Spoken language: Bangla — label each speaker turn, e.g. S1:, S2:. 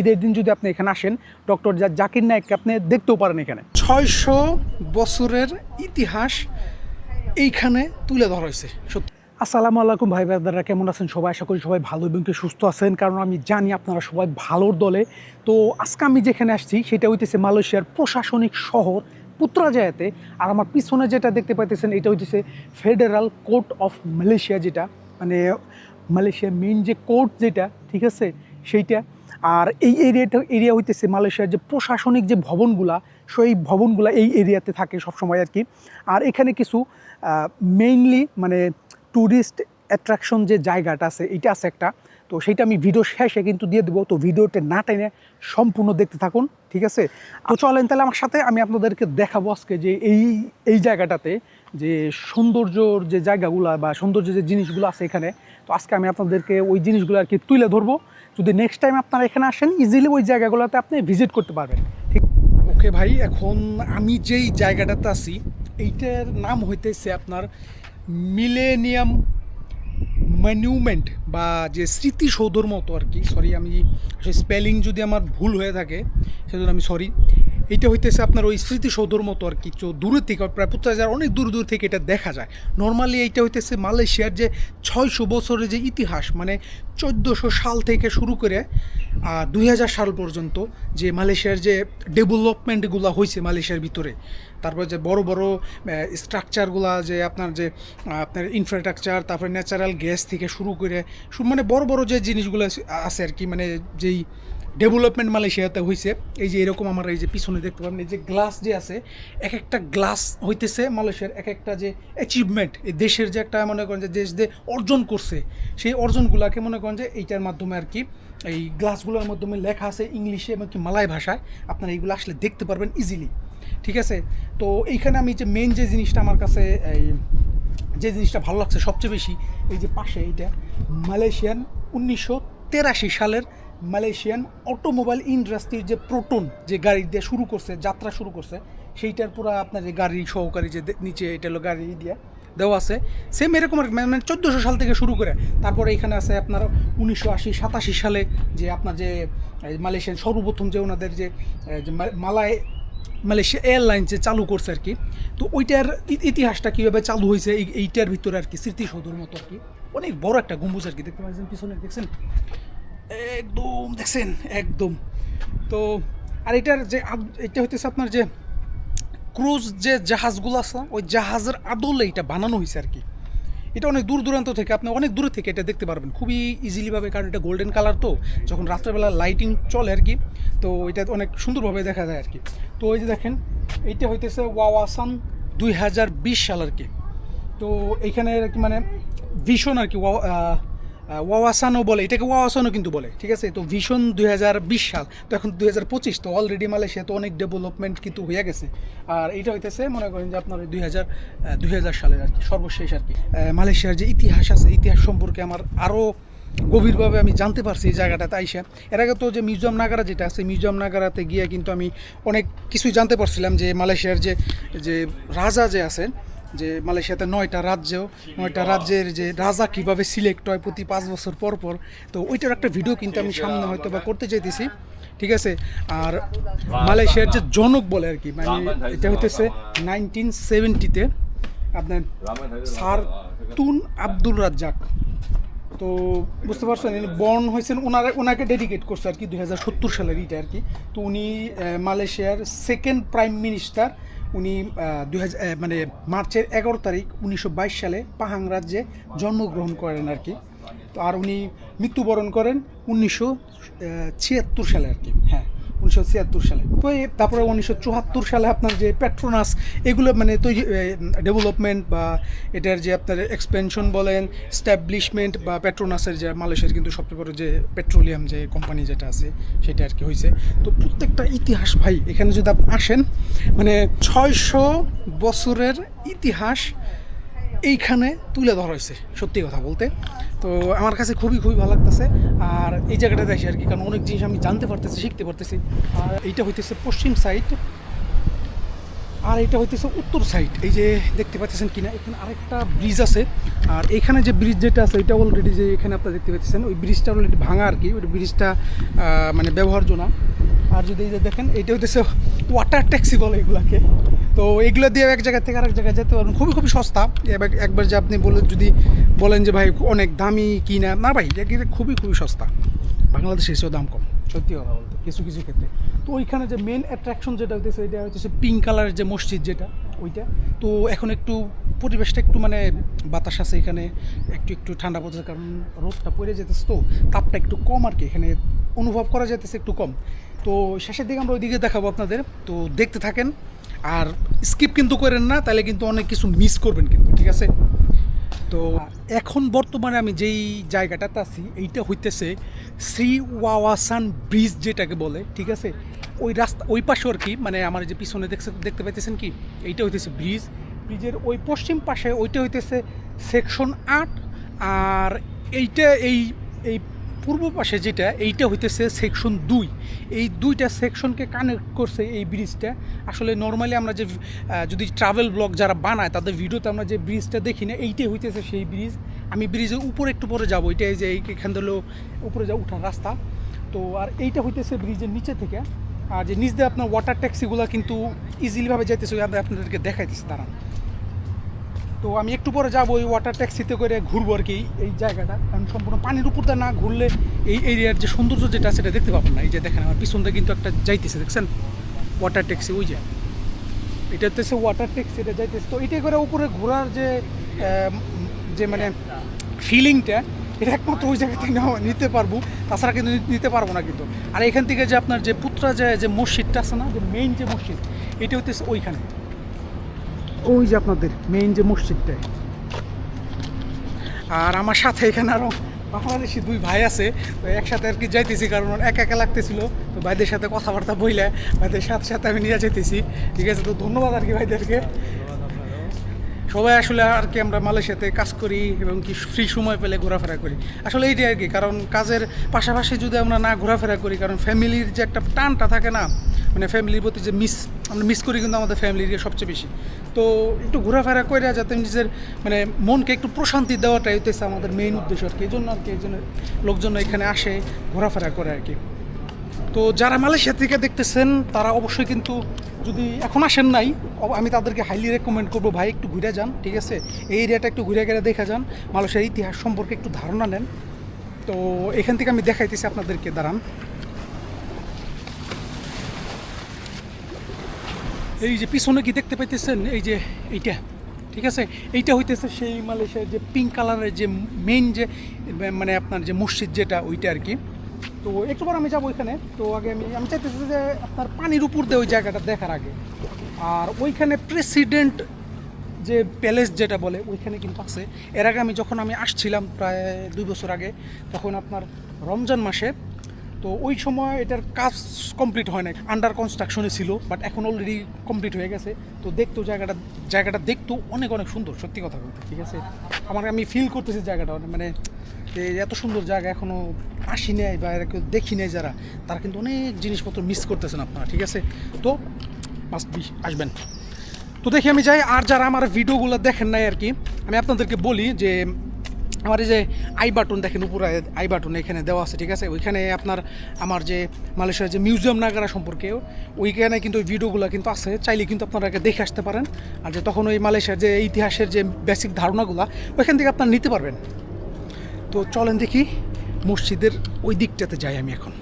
S1: ঈদের দিন যদি আপনি এখানে আসেন ডক্টর জাকির নায়ককে আপনি দেখতেও পারেন এখানে। ছয়শো বছরের ইতিহাস এইখানে তুলে ধরা হয়েছে সত্যি। আসসালামু আলাইকুম ভাই ব্রাদাররা কেমন আছেন সবাই? আশা করি সবাই ভালো এবং সুস্থ আছেন কারণ আমি জানি আপনারা সবাই ভালোর দলে। তো আজকে আমি যেখানে আসছি সেটা হইতেছে মালয়েশিয়ার প্রশাসনিক শহর পুত্রাজায়াতে। আর আমার পিছনে যেটা দেখতে পাইতেছেন এটা হইতেছে ফেডারাল কোর্ট অফ মালয়েশিয়া যেটা। মানে মালয়েশিয়ার মেইন যে কোর্ট যেটা ঠিক আছে? সেইটা আর এই এরিয়াটা এরিয়া হইতেছে মালয়েশিয়ার যে প্রশাসনিক যে ভবনগুলা, সেই ভবনগুলা এই এরিয়াতে থাকে সবসময় আর কি আর এখানে কিছু মেইনলি মানে ট্যুরিস্ট অ্যাট্রাকশন যে জায়গাটা আছে, এটা আছে একটা। তো সেইটা আমি ভিডিও শেষে কিন্তু দিয়ে দেবো। তো ভিডিওটা না টেনে সম্পূর্ণ দেখতে থাকুন, ঠিক আছে? তো চলেন তাহলে আমার সাথে আমি আপনাদেরকে দেখাবো আজকে যে এই এই জায়গাটাতে যে সৌন্দর্যর যে জায়গাগুলো বা সৌন্দর্য যে জিনিসগুলো আছে এখানে, তো আজকে আমি আপনাদেরকে ওই জিনিসগুলো আর কি তুলে ধরবো। যদি নেক্সট টাইম আপনারা এখানে আসেন ইজিলি ওই জায়গাগুলোতে আপনি ভিজিট করতে পারবেন, ঠিক? ওকে ভাই, এখন আমি যেই জায়গাটাতে আছি, এইটার নাম হইতেছে আপনার মিলেনিয়াম মনিউমেন্ট বা যে স্মৃতিসৌধর মতো আর কি। সরি আমি স্পেলিং যদি আমার ভুল হয়ে থাকে, সেজন্য আমি সরি এইটা হইতেছে আপনার ওই স্মৃতিসৌধর মতো আর কি দূরের থেকে প্রায় পঞ্চাশ হাজার, অনেক দূর দূর থেকে এটা দেখা যায়। নর্মালি এইটা হইতেছে মালয়েশিয়ার যে ছয়শো বছরের যে ইতিহাস মানে চোদ্দোশো সাল থেকে শুরু করে দুই হাজার সাল পর্যন্ত যে মালয়েশিয়ার যে ডেভেলপমেন্টগুলো হয়েছে মালয়েশিয়ার ভিতরে। তারপর যে বড় বড় স্ট্রাকচারগুলো যে আপনার যে আপনার ইনফ্রাস্ট্রাকচার তারপরে ন্যাচারাল গ্যাস থেকে শুরু করে মানে বড় বড় যে জিনিসগুলো আছে আর কি মানে যেই ডেভেলপমেন্ট মালয়েশিয়াতে হয়েছে এই যে এরকম আমার এই যে পিছনে দেখতে পাবেন এই যে গ্লাস যে আছে এক একটা গ্লাস হইতেছে মালয়েশিয়ার এক একটা যে অ্যাচিভমেন্ট এই দেশের যে একটা মনে করেন যে দেশ যে অর্জন করছে, সেই অর্জনগুলোকে মনে করেন যে এইটার মাধ্যমে আর কি, এই গ্লাসগুলোর মাধ্যমে লেখা আছে ইংলিশে এবং কি মালয় ভাষায়, আপনারা এইগুলো আসলে দেখতে পারবেন ইজিলি ঠিক আছে? তো এইখানে আমি যে মেন যে জিনিসটা আমার কাছে, এই যে জিনিসটা ভালো লাগছে সবচেয়ে বেশি, এই যে পাশে এইটা, মালয়েশিয়ান উনিশশো তেরাশি সালের মালয়েশিয়ান অটোমোবাইল ইন্ডাস্ট্রির যে প্রোটন যে গাড়ি দিয়ে শুরু করছে, যাত্রা শুরু করছে, সেইটার পুরো আপনার যে গাড়ি সহকারী যে নিচে এটা হলো গাড়ি দিয়ে দেওয়া আছে। সেম এরকম আর মানে চোদ্দোশো সাল থেকে শুরু করে। তারপরে এখানে আছে আপনার উনিশশো আশি, সাতাশি সালে যে আপনার যে মালয়েশিয়ান সর্বপ্রথম যে ওনাদের যে মালায়, মালয়েশিয়া এয়ারলাইন্স যে চালু করছে আর কি। তো ওইটার ইতিহাসটা কীভাবে চালু হয়েছে, এই এইটার ভিতরে আর কি স্মৃতিসৌধর মতো আর কি। অনেক বড় একটা গম্বুজ আর কি, দেখতে পাচ্ছেন পিছনে, দেখছেন? একদম, দেখছেন? একদম। তো, আর এটার যে এটা হইতেছে আপনার যে ক্রুজ যে জাহাজগুলো আছে ওই জাহাজের আদলে এটা বানানো হয়েছে আর কি এটা অনেক দূর দূরান্ত থেকে, আপনি অনেক দূরে থেকে এটা দেখতে পারবেন। খুবই ইজিলিভাবে কারণ এটা গোল্ডেন কালার তো, যখন রাত্রেবেলা লাইটিং চলে আর কি তো এটা অনেক সুন্দরভাবে দেখা যায় আর কি তো ওই যে দেখেন এইটা হইতেছে ওয়াওয়াসান দুই হাজার বিশ সাল আর কি তো এইখানে আর কি মানে ভীষণ আর কি ওয়া- আহ, আহ, ওয়াওয়াসানও বলে এটাকে ওয়াওয়াসানও কিন্তু বলে ঠিক আছে? তো ভীষণ দুই হাজার বিশ সাল তো এখন দুই হাজার পঁচিশ তো অলরেডি মালয়েশিয়া তো অনেক ডেভেলপমেন্ট কিন্তু হয়ে গেছে। আর এটা হইতেছে মনে করেন যে আপনার দুই হাজার দুই হাজার সালের আর কি সর্বশেষ আর কি। মালয়েশিয়ার যে ইতিহাস আছে ইতিহাস সম্পর্কে আমার আরও গভীরভাবে আমি জানতে পারছি এই জায়গাটাতে আইসা। এর আগে তো যে মিউজিয়াম নাগারা যেটা আছে মিউজিয়াম নাগারাতে গিয়ে কিন্তু আমি অনেক কিছুই জানতে পারছিলাম যে মালয়েশিয়ার যে যে রাজা যে আছেন যে মালয়েশিয়াতে নয়টা রাজ্য নয়টা রাজ্যের যে রাজা কীভাবে সিলেক্ট হয় প্রতি পাঁচ বছর পর পর তো ওইটার একটা ভিডিও কিন্তু আমি সামনে হয়তো বা করতে চাইতেছি। ঠিক আছে? আর মালয়েশিয়ার যে জনক বলে আর কি মানে এটা হইতেছে নাইনটিন সেভেন্টিতে আপনার সার তুন আব্দুল রাজ্জাক। তো বুঝতে পারছেন বর্ন হয়েছেন ওনারা ওনাকে ডেডিকেট করছে আর কি দুই হাজার সত্তর সালের ইটা আর কি। তো উনি মালয়েশিয়ার সেকেন্ড প্রাইম মিনিস্টার উনি দুই হাজার মানে মার্চের এগারো তারিখ উনিশশো বাইশ সালে পাহাং রাজ্যে জন্মগ্রহণ করেন আর কি। তো আর উনি মৃত্যুবরণ করেন উনিশশো ছিয়াত্তর সালে আর কি। হ্যাঁ। উনিশশো ছিয়াত্তর সালে। তো তারপরে উনিশশো চুয়াত্তর সালে আপনার যে পেট্রোনাস এগুলো মানে তৈরি ডেভেলপমেন্ট বা এটার যে আপনার এক্সপেনশন বলেন স্ট্যাবলিশমেন্ট বা পেট্রোনাসের যে মালয়েশিয়ার কিন্তু সবচেয়ে বড় যে পেট্রোলিয়াম যে কোম্পানি যেটা আছে, সেটা আর কি হয়েছে তো প্রত্যেকটা ইতিহাস ভাই, এখানে যদি আপনি আসেন মানে ছয়শো বছরের ইতিহাস এইখানে তুলে ধরা হয়েছে, সত্যি কথা বলতে। তো আমার কাছে খুবই খুবই ভালো লাগতেছে। আর এই জায়গাটা দেখি আর কি, কারণ অনেক জিনিস আমি জানতে পারতেছি, শিখতে পারতেছি। আর এইটা হইতেছে পশ্চিম সাইড আর এটা হইতেছে উত্তর সাইড এই যে দেখতে পাচ্ছেন কিনা, এখানে আরেকটা ব্রিজ আছে। আর এখানে যে ব্রিজ যেটা আছে, এটা অলরেডি যে এখানে আপনারা দেখতে পাচ্ছেন, ওই ব্রিজটা অলরেডি ভাঙা আর কি, ওই ব্রিজটা মানে ব্যবহার্য না আর যদি এই যে দেখেন এটা হইতেছে ওয়াটার ট্যাক্সি বলে এগুলাকে। তো এগুলো দিয়ে এক জায়গা থেকে আরেক জায়গায় যেতে পারবেন। খুবই খুবই সস্তা। এবার একবার যে আপনি বলে যদি বলেন যে, ভাই, অনেক দামি কিনা? না ভাই, এটা কিন্তু খুবই খুবই সস্তা। বাংলাদেশে এসেও দাম কম। সত্যি কথা বলতে, কিছু কিছু ক্ষেত্রে। তো ওইখানে যে মেন অ্যাট্রাকশন যেটা হইতেছে এটা হচ্ছে পিঙ্ক কালারের যে মসজিদ যেটা, ওইটা। তো এখন একটু পরিবেশটা একটু মানে বাতাস আছে এখানে, একটু একটু ঠান্ডা পড়তেছে কারণ রোদটা পড়ে যেতেছে তো। তাপটা একটু কম আর কি, এখানে অনুভব করা যেতেছে একটু কম। তো শেষের দিকে আমরা ওইদিকে দেখাবো আপনাদের। তো দেখতে থাকেন আর স্কিপ কিন্তু করেন না, তাহলে কিন্তু অনেক কিছু মিস করবেন কিন্তু, ঠিক আছে? তো এখন বর্তমানে আমি যেই জায়গাটাতে আছি, এইটা হইতেছে শ্রী ওয়াওয়াসান ব্রিজ যেটাকে বলে, ঠিক আছে? ওই রাস্তা, ওই পাশে আর কি মানে আমার যে পিছনে দেখছে, দেখতে পাইতেছেন কি? এইটা হইতেছে ব্রিজ। ব্রিজের ওই পশ্চিম পাশে ওইটা হইতেছে সেকশন আট, আর এইটা, এই এই পূর্ব পাশে যেটা, এইটা হইতেছে সেকশন দুই। এই দুইটা সেকশনকে কানেক্ট করছে এই ব্রিজটা আসলে নর্মালি আমরা যে যদি ট্রাভেল ব্লগ যারা বানায়, তাদের ভিডিওতে আমরা যে ব্রিজটা দেখি না, এইটাই হইতেছে সেই ব্রিজ আমি ব্রিজের উপরে একটু পরে যাব এইটা এই যে এখান থেকে উপরে যা উঠার রাস্তা। তো আর এইটা হইতেছে ব্রিজের নিচে থেকে। আর যে নিচ দিয়ে আপনার ওয়াটার ট্যাক্সিগুলো কিন্তু ইজিলিভাবে যাইতেছে আপনাদেরকে দেখাইতেছি, দাঁড়ান। তো আমি একটু পরে যাব ওই ওয়াটার ট্যাক্সিতে করে ঘুরবো আর কি এই জায়গাটা। কারণ সম্পূর্ণ পানির উপর দিয়ে না ঘুরলে এই এরিয়ার যে সৌন্দর্য যেটা সেটা দেখতে পাবেন না। এই যে দেখেন, আমার পিছন কিন্তু একটা যাইতেছে, দেখছেন? ওয়াটার ট্যাক্সি ওই যে। এটা হচ্ছে ওয়াটার ট্যাক্সি এটা যাইতেছে। তো এটা করে উপরে ঘোরার যে যে মানে ফিলিংটা এটা একমাত্র ওই জায়গা থেকে নিতে পারব। তাছাড়া কিন্তু নিতে পারব না কিন্তু। আর এখান থেকে যে আপনার যে পুত্রা যে যে মসজিদটা আছে না, যে মেইন যে মসজিদ, এটা হচ্ছে ওইখানে। ওই যে আপনাদের মেইন যে মসজিদটায় আর আমার সাথে এখানে আরও বাংলাদেশি দুই ভাই আছে, তো একসাথে আর কি যাইতেছি, কারণ একা একা লাগতেছিল। তো ভাইদের সাথে কথাবার্তা বইলে, ভাইদের সাথে সাথে আমি নিয়ে যেতেছি ঠিক আছে, তো ধন্যবাদ আর কি ভাইদেরকে। সবাই আসলে আর কি আমরা মালয়েশিয়াতে কাজ করি এবং কি ফ্রি সময় পেলে ঘোরাফেরা করি। আসলে এইটাই আর কি, কারণ কাজের পাশাপাশি যদি আমরা না ঘোরাফেরা করি, কারণ ফ্যামিলির যে একটা টানটা থাকে না মানে ফ্যামিলির প্রতি যে মিস, আমরা মিস করি কিন্তু আমাদের ফ্যামিলির সবচেয়ে বেশি। তো একটু ঘোরাফেরা করে যাতে নিজের মানে মনকে একটু প্রশান্তি দেওয়াটাই হইতেছে আমাদের মেইন উদ্দেশ্য আর কি। এই জন্য আর কি, এই জন্য লোকজন এখানে আসে, ঘোরাফেরা করে আর কি। তো যারা মালয়েশিয়া থেকে দেখতেছেন, তারা অবশ্যই কিন্তু যদি এখন আসেন নাই আমি তাদেরকে হাইলি রেকমেন্ড করব, ভাই, একটু ঘুরে যান, ঠিক আছে? এই এরিয়াটা একটু ঘুরে গেলে দেখা যান, মালয়েশিয়ার ইতিহাস সম্পর্কে একটু ধারণা নেন। তো এখান থেকে আমি দেখাইতেছি আপনাদেরকে, দাঁড়ান। এই যে পিছনে কি দেখতে পাইতেছেন? এই যে এইটা, ঠিক আছে? এইটা হইতেছে সেই মালয়েশিয়ার যে পিঙ্ক কালারের যে মেইন যে মানে আপনার যে মসজিদ যেটা, ওইটা আর কি। তো একটু পর আমি যাব ওইখানে। তো আগে আমি আমি চাইতেছি যে আপনার পানির উপর দিয়ে ওই জায়গাটা দেখার আগে। আর ওইখানে প্রেসিডেন্ট যে প্যালেস যেটা বলে, ওইখানে কিন্তু আছে। এর আগে আমি যখন আমি আসছিলাম প্রায় দুই বছর আগে, তখন আপনার রমজান মাসে। তো ওই সময় এটার কাজ কমপ্লিট হয় না আন্ডার কনস্ট্রাকশনে ছিল বাট এখন অলরেডি কমপ্লিট হয়ে গেছে। তো দেখতো জায়গাটা জায়গাটা দেখতো অনেক অনেক সুন্দর, সত্যি কথা বলতে, ঠিক আছে? আমার আমি ফিল করতেছি জায়গাটা মানে এত সুন্দর জায়গা এখনও আসি নাই বা এরা কেউ দেখি নাই যারা, তারা কিন্তু অনেক জিনিসপত্র মিস করতেছেন আপনারা, ঠিক আছে? তো মাস্ট বি আসবেন। তো দেখি আমি যাই, আর যারা আমার ভিডিওগুলো দেখেন নাই আর কি, আমি আপনাদেরকে বলি যে, আমার এই যে আই বাটন দেখেন উপরে, আই বাটন এখানে দেওয়া আছে, ঠিক আছে? ওইখানে আপনার আমার যে মালয়েশিয়ার যে মিউজিয়াম নাগারা সম্পর্কে, ওইখানে কিন্তু ওই ভিডিওগুলো কিন্তু আছে, চাইলে কিন্তু আপনারা দেখে আসতে পারেন। আর যে তখন ওই মালয়েশিয়ার যে ইতিহাসের যে বেসিক ধারণাগুলো, ওইখান থেকে আপনারা নিতে পারবেন। তো চলেন দেখি মসজিদের ওই দিকটাতে যাই আমি এখন।